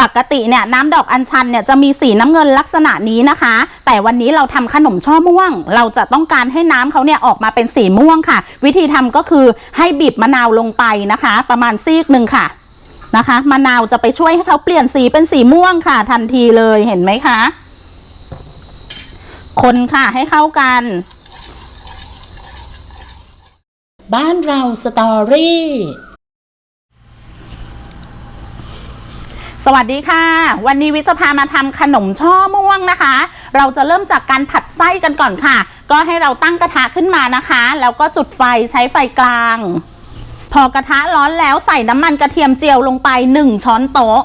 ปกติเนี่ยน้ำดอกอัญชันเนี่ยจะมีสีน้ำเงินลักษณะนี้นะคะ แต่วันนี้เราทำขนมช่อม่วง เราจะต้องการให้น้ำเขาเนี่ยออกมาเป็นสีม่วงค่ะ วิธีทำก็คือให้บีบมะนาวลงไปนะคะ ประมาณซีกหนึ่งค่ะนะคะมะนาวจะไปช่วยให้เขาเปลี่ยนสีเป็นสีม่วงค่ะ ทันทีเลยเห็นไหมคะ คนค่ะให้เข้ากัน บ้านเราสตอรี่ สวัสดีค่ะ วันนี้วิจะพามาทำขนมช่อม่วงนะคะ เราจะเริ่มจากการผัดไส้กันก่อนค่ะ ก็ให้เราตั้งกระทะขึ้นมานะคะ แล้วก็จุดไฟใช้ไฟกลาง พอกระทะร้อนแล้วใส่น้ำมันกระเทียมเจียวลงไป 1 ช้อนโต๊ะ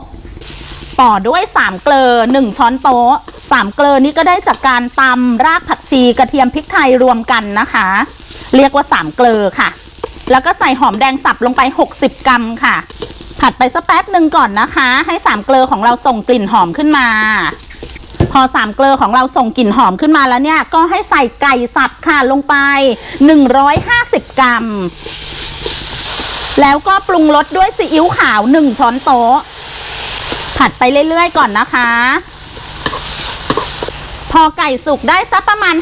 ต่อด้วย 3 เกลือ1ช้อนโต๊ะ3เกลือนี้ก็ได้จากการตำรากผักชีกระเทียมพริกไทยรวมกันนะคะ เรียกว่า 3 เกลือค่ะ แล้วก็ใส่หอมแดงสับลงไป 60 กรัมค่ะ ผัดไปสักแป๊บหนึ่งก่อนนะคะ ให้สามเกลือของเราส่งกลิ่นหอมขึ้นมา พอสามเกลือของเราส่งกลิ่นหอมขึ้นมาแล้วเนี่ย ก็ให้ใส่ไก่สับค่ะลงไป 150 กรัม แล้วก็ปรุงรสด้วยซีอิ๊วขาว 1 ช้อนโต๊ะ ผัดไปเรื่อยๆก่อนนะคะ พอไก่สุกได้สักประมาณ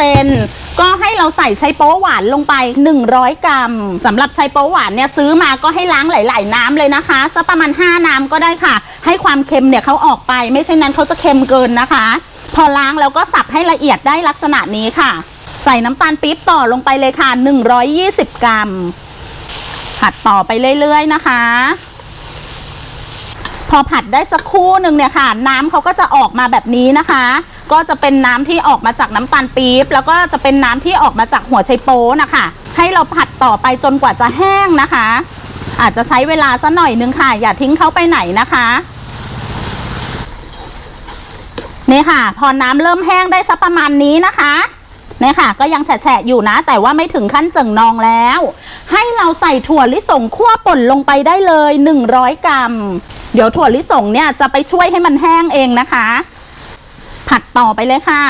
50%ก็ให้เราใส่ไชโป๊หวานลงไป 100 กรัมสำหรับไชโป๊หวานเนี่ยซื้อมาก็ให้ล้างหลาย ๆ น้ำเลยนะคะสักประมาณ 5 น้ำก็ได้ค่ะ ให้ความเค็มเนี่ยเขาออกไป ไม่เช่นนั้นเขาจะเค็มเกินนะคะ พอล้างแล้วก็สับให้ละเอียดได้ลักษณะนี้ค่ะ ใส่น้ำตาลปี๊บต่อลงไปเลยค่ะ 120 กรัม ผัดต่อไปเรื่อย ๆ นะคะพอผัดได้สักครู่หนึ่งเนี่ยค่ะ น้ำเขาก็จะออกมาแบบนี้นะคะ ก็จะเป็นน้ำที่ออกมาจากน้ำตาลปี๊บแล้วก็จะเป็นน้ำที่ออกมาจากหัวไชโป๊นะคะ ให้เราผัดต่อไปจนกว่าจะแห้งนะคะ อาจจะใช้เวลาสักหน่อยนึงค่ะ อย่าทิ้งเขาไปไหนนะคะนี่ค่ะ พอน้ำเริ่มแห้งได้สักประมาณนี้นะคะนี่ค่ะ ก็ยังแฉะอยู่นะ แต่ว่าไม่ถึงขั้นเจิ่งนองแล้ว ให้เราใส่ถั่วลิสงคั่วป่นลงไปได้เลย 100 กรัม เดี๋ยวถั่วลิสงเนี่ยจะไปช่วยให้มันแห้งเองนะคะ ต่อไปเลยค่ะ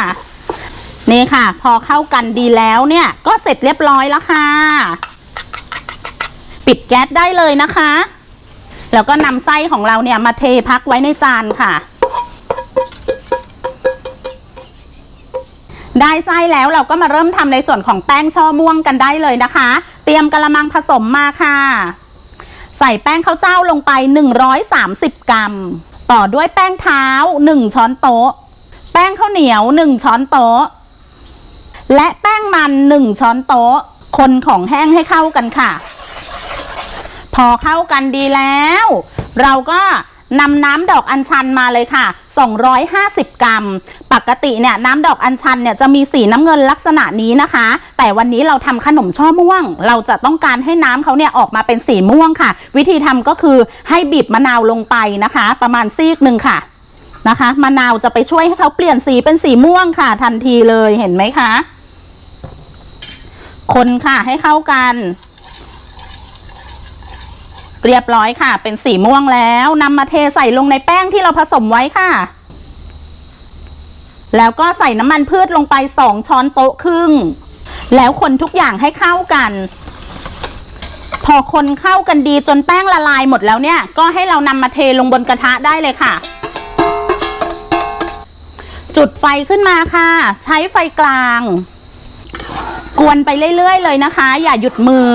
นี่ค่ะ พอเข้ากันดีแล้วเนี่ย ก็เสร็จเรียบร้อยแล้วค่ะ ปิดแก๊สได้เลยนะคะ แล้วก็นำไส้ของเราเนี่ยมาเทพักไว้ในจานค่ะ ได้ไส้แล้วเราก็มาเริ่มทำในส่วนของแป้งช่อม่วงกันได้เลยนะคะ เตรียมกระมังผสมมาค่ะ ใส่แป้งข้าวเจ้าลงไป 130 กรัม ต่อด้วยแป้งเท้า 1 ช้อนโต๊ะ แป้งข้าวเหนียว 1 ช้อนโต๊ะ และแป้งมัน 1 ช้อนโต๊ะ คนของแห้งให้เข้ากันค่ะ พอเข้ากันดีแล้ว เราก็นำน้ำดอกอัญชันมาเลยค่ะ 250 กรัม ปกติเนี่ยน้ำดอกอัญชันเนี่ยจะมีสีน้ำเงินลักษณะนี้นะคะ แต่วันนี้เราทำขนมช่อม่วง เราจะต้องการให้น้ำเขาเนี่ยออกมาเป็นสีม่วงค่ะ วิธีทำก็คือให้บีบมะนาวลงไปนะคะ ประมาณซีกหนึ่งค่ะ นะคะมะนาวจะไปช่วยให้เขาเปลี่ยนสีเป็นสีม่วงค่ะ ทันทีเลยเห็นไหมคะ คนค่ะให้เข้ากัน เรียบร้อยค่ะ เป็นสีม่วงแล้วนำมาเทใส่ลงในแป้งที่เราผสมไว้ค่ะ แล้วก็ใส่น้ำมันพืชลงไป2ช้อนโต๊ะครึ่ง แล้วคนทุกอย่างให้เข้ากันพอคนเข้ากันดีจนแป้งละลายหมดแล้วเนี่ย ก็ให้เรานำมาเทลงบนกระทะได้เลยค่ะ จุดไฟขึ้นมาค่ะ ใช้ไฟกลาง กวนไปเรื่อยๆ เลยนะคะ อย่าหยุดมือ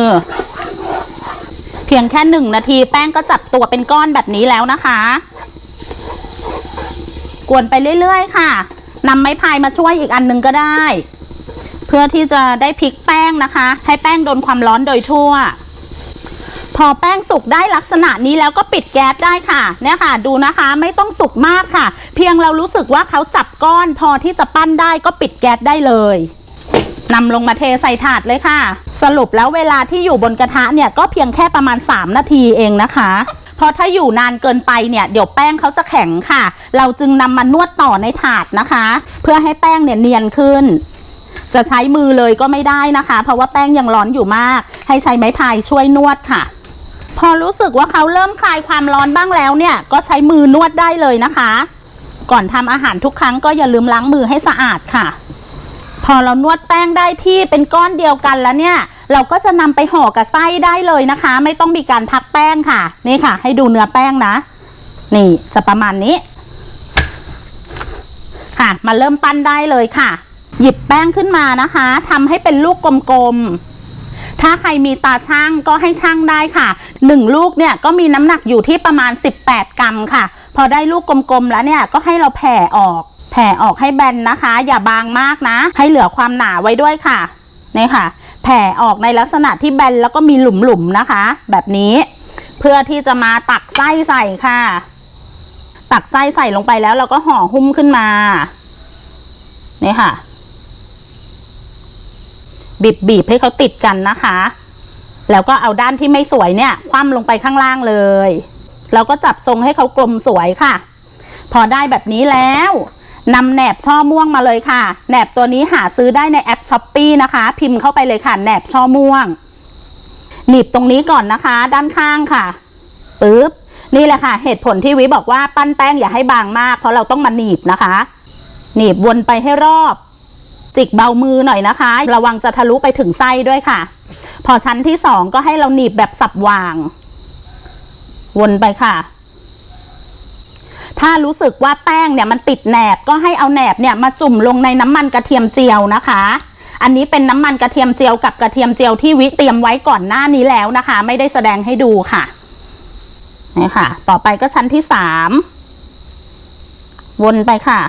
เพียงแค่หนึ่งนาทีแป้งก็จับตัวเป็นก้อนแบบนี้แล้วนะคะ กวนไปเรื่อยๆ ค่ะนำไม้พายมาช่วยอีกอันหนึงก็ได้ เพื่อที่จะได้พลิกแป้งนะคะ ให้แป้งโดนความร้อนโดยทั่ว พอแป้งสุกได้ลักษณะนี้แล้วก็ปิดแก๊สได้ค่ะเนี่ยค่ะ ดูนะคะไม่ต้องสุกมากค่ะ เพียงเรารู้สึกว่าเขาจับก้อน พอที่จะปั้นได้ก็ปิดแก๊สได้เลยนำลงมาเทใส่ถาดเลยค่ะ สรุปแล้วเวลาที่อยู่บนกระทะเนี่ยก็เพียงแค่ประมาณ 3 นาทีเองนะคะเพราะถ้าอยู่นานเกินไปเนี่ยเดี๋ยวแป้งเขาจะแข็งค่ะ เราจึงนำมานวดต่อในถาดนะคะ เพื่อให้แป้งเนี่ยเนียนขึ้น จะใช้มือเลยก็ไม่ได้นะคะ เพราะว่าแป้งยังร้อนอยู่มาก ให้ใช้ไม้พายช่วยนวดค่ะ พอรู้สึกว่าเขาเริ่มคลายความร้อนบ้างแล้วเนี่ย ก็ใช้มือนวดได้เลยนะคะ ก่อนทำอาหารทุกครั้งก็อย่าลืมล้างมือให้สะอาดค่ะ พอเรานวดแป้งได้ที่เป็นก้อนเดียวกันแล้วเนี่ย เราก็จะนำไปห่อกับไส้ได้เลยนะคะ ไม่ต้องมีการพักแป้งค่ะ นี่ค่ะ ให้ดูเนื้อแป้งนะ นี่จะประมาณนี้ ค่ะ มาเริ่มปั้นได้เลยค่ะ หยิบแป้งขึ้นมานะคะทำให้เป็นลูกกลมๆ ถ้าใครมีตาช่างก็ให้ช่างได้ค่ะ 1 ลูกเนี่ยก็มีน้ำหนักอยู่ที่ประมาณ 18 กรัมค่ะ พอได้ลูกกลมๆแล้วเนี่ยก็ให้เราแผ่ออก แผ่ออกให้แบนนะคะ อย่าบางมากนะ ให้เหลือความหนาไว้ด้วยค่ะนี่ค่ะ แผ่ออกในลักษณะที่แบนแล้วก็มีหลุมๆนะคะ แบบนี้ เพื่อที่จะมาตักไส้ใส่ค่ะ ตักไส้ใส่ลงไปแล้วเราก็ห่อหุ้มขึ้นมานี่ค่ะ บีบบีบให้เขาติดกันนะคะ แล้วก็เอาด้านที่ไม่สวยเนี่ย คว่ำลงไปข้างล่างเลย แล้วก็จับทรงให้เขากลมสวยค่ะ พอได้แบบนี้แล้วนำแหนบช่อม่วงมาเลยค่ะ แหนบตัวนี้หาซื้อได้ในแอปช้อปปีนะคะ พิมพ์เข้าไปเลยค่ะ แหนบช่อม่วง หนีบตรงนี้ก่อนนะคะ ด้านข้างค่ะปึ๊บนี่แหละค่ะ เหตุผลที่วิบอกว่าปั้นแป้งอย่าให้บางมาก เพราะเราต้องมาหนีบนะคะ หนีบวนไปให้รอบ จิกเบามือหน่อยนะคะ ระวังจะทะลุไปถึงไส้ด้วยค่ะ พอชั้นที่สองก็ให้เราหนีบแบบสับวาง วนไปค่ะ ถ้ารู้สึกว่าแป้งเนี่ยมันติดแหนบก็ให้เอาแหนบเนี่ยมาจุ่มลงในน้ำมันกระเทียมเจียวนะคะ อันนี้เป็นน้ำมันกระเทียมเจียวกับกระเทียมเจียวที่วิเตรียมไว้ก่อนหน้านี้แล้วนะคะ ไม่ได้แสดงให้ดูค่ะนี่ค่ะ ต่อไปก็ชั้นที่สามวนไปค่ะ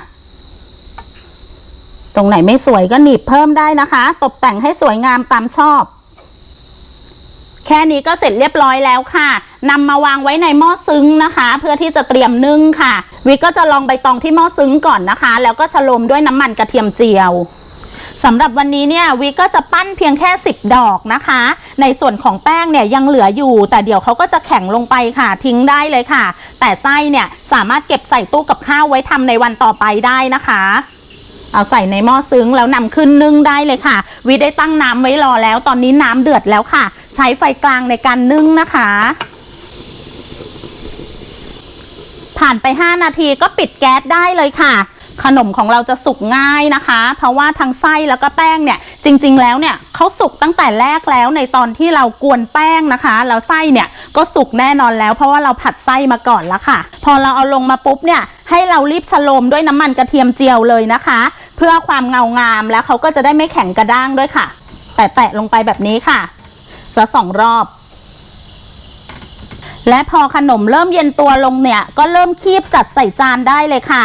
ตรงไหนไม่สวยก็หนีบเพิ่มได้นะคะ ตกแต่งให้สวยงามตามชอบ แค่นี้ก็เสร็จเรียบร้อยแล้วค่ะนำมาวางไว้ในหม้อซึ้งนะคะ เพื่อที่จะเตรียมนึ่งค่ะ วิก็จะลองใบตองที่หม้อซึ้งก่อนนะคะ แล้วก็ฉโลมด้วยน้ำมันกระเทียมเจียวสำหรับวันนี้เนี่ยวิก็จะปั้นเพียงแค่ 10 ดอกนะคะ ในส่วนของแป้งเนี่ยยังเหลืออยู่ แต่เดี๋ยวเขาก็จะแข็งลงไปค่ะ ทิ้งได้เลยค่ะ แต่ไส้เนี่ยสามารถเก็บใส่ตู้กับข้าวไว้ทำในวันต่อไปได้นะคะ เอาใส่ในหม้อซึ้งแล้วนำขึ้นนึ่งได้เลยค่ะ วิได้ตั้งน้ำไว้รอแล้วตอนนี้น้ำเดือดแล้วค่ะ ใช้ไฟกลางในการนึ่งนะคะ ผ่านไป 5 นาทีก็ปิดแก๊สได้เลยค่ะขนมของเราจะสุกง่ายนะคะ เพราะว่าทั้งไส้แล้วก็แป้งเนี่ย จริง ๆ แล้วเนี่ยเขาสุกตั้งแต่แรกแล้วในตอนที่เรากวนแป้งนะคะ แล้วไส้เนี่ยก็สุกแน่นอนแล้วเพราะว่าเราผัดไส้มาก่อนแล้วค่ะ พอเราเอาลงมาปุ๊บเนี่ย ให้เรารีบฉโลมด้วยน้ำมันกระเทียมเจียวเลยนะคะ เพื่อความเงางามแล้วเขาก็จะได้ไม่แข็งกระด้างด้วยค่ะ แตะๆลงไปแบบนี้ค่ะสักสองรอบ และพอขนมเริ่มเย็นตัวลงเนี่ย ก็เริ่มคีบจัดใส่จานได้เลยค่ะ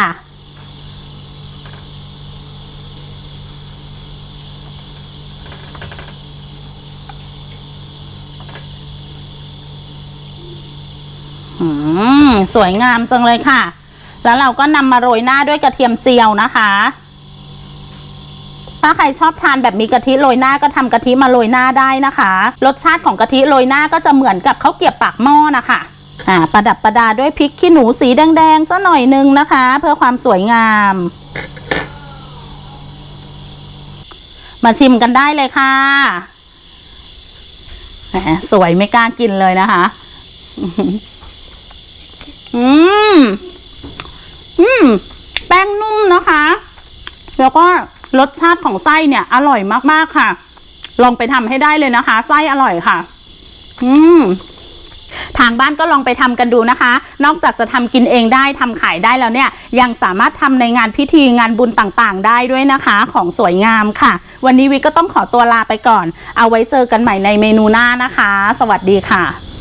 สวยงามจังเลยค่ะ แล้วเราก็นำมาโรยหน้าด้วยกระเทียมเจียวนะคะ ถ้าใครชอบทานแบบมีกะทิโรยหน้าก็ทำกะทิมาโรยหน้าได้นะคะ รสชาติของกะทิโรยหน้าก็จะเหมือนกับข้าวเกรียบปากหม้อนะคะอ่าประดับประดาด้วยพริกขี้หนูสีแดงๆซะหน่อยนึงนะคะ เพื่อความสวยงาม มาชิมกันได้เลยค่ะแหมสวยไม่กล้ากินเลยนะคะ อืม อืม แป้งนุ่มนะคะ แล้วก็รสชาติของไส้เนี่ย อร่อยมากๆค่ะ ลองไปทำให้ได้เลยนะคะ ไส้อร่อยค่ะ อืมทางบ้านก็ลองไปทำกันดูนะคะ นอกจากจะทำกินเองได้ทำขายได้แล้วเนี่ย ยังสามารถทำในงานพิธีงานบุญต่างๆ ได้ด้วยนะคะ ของสวยงามค่ะ วันนี้วิก็ต้องขอตัวลาไปก่อน เอาไว้เจอกันใหม่ในเมนูหน้านะคะ สวัสดีค่ะ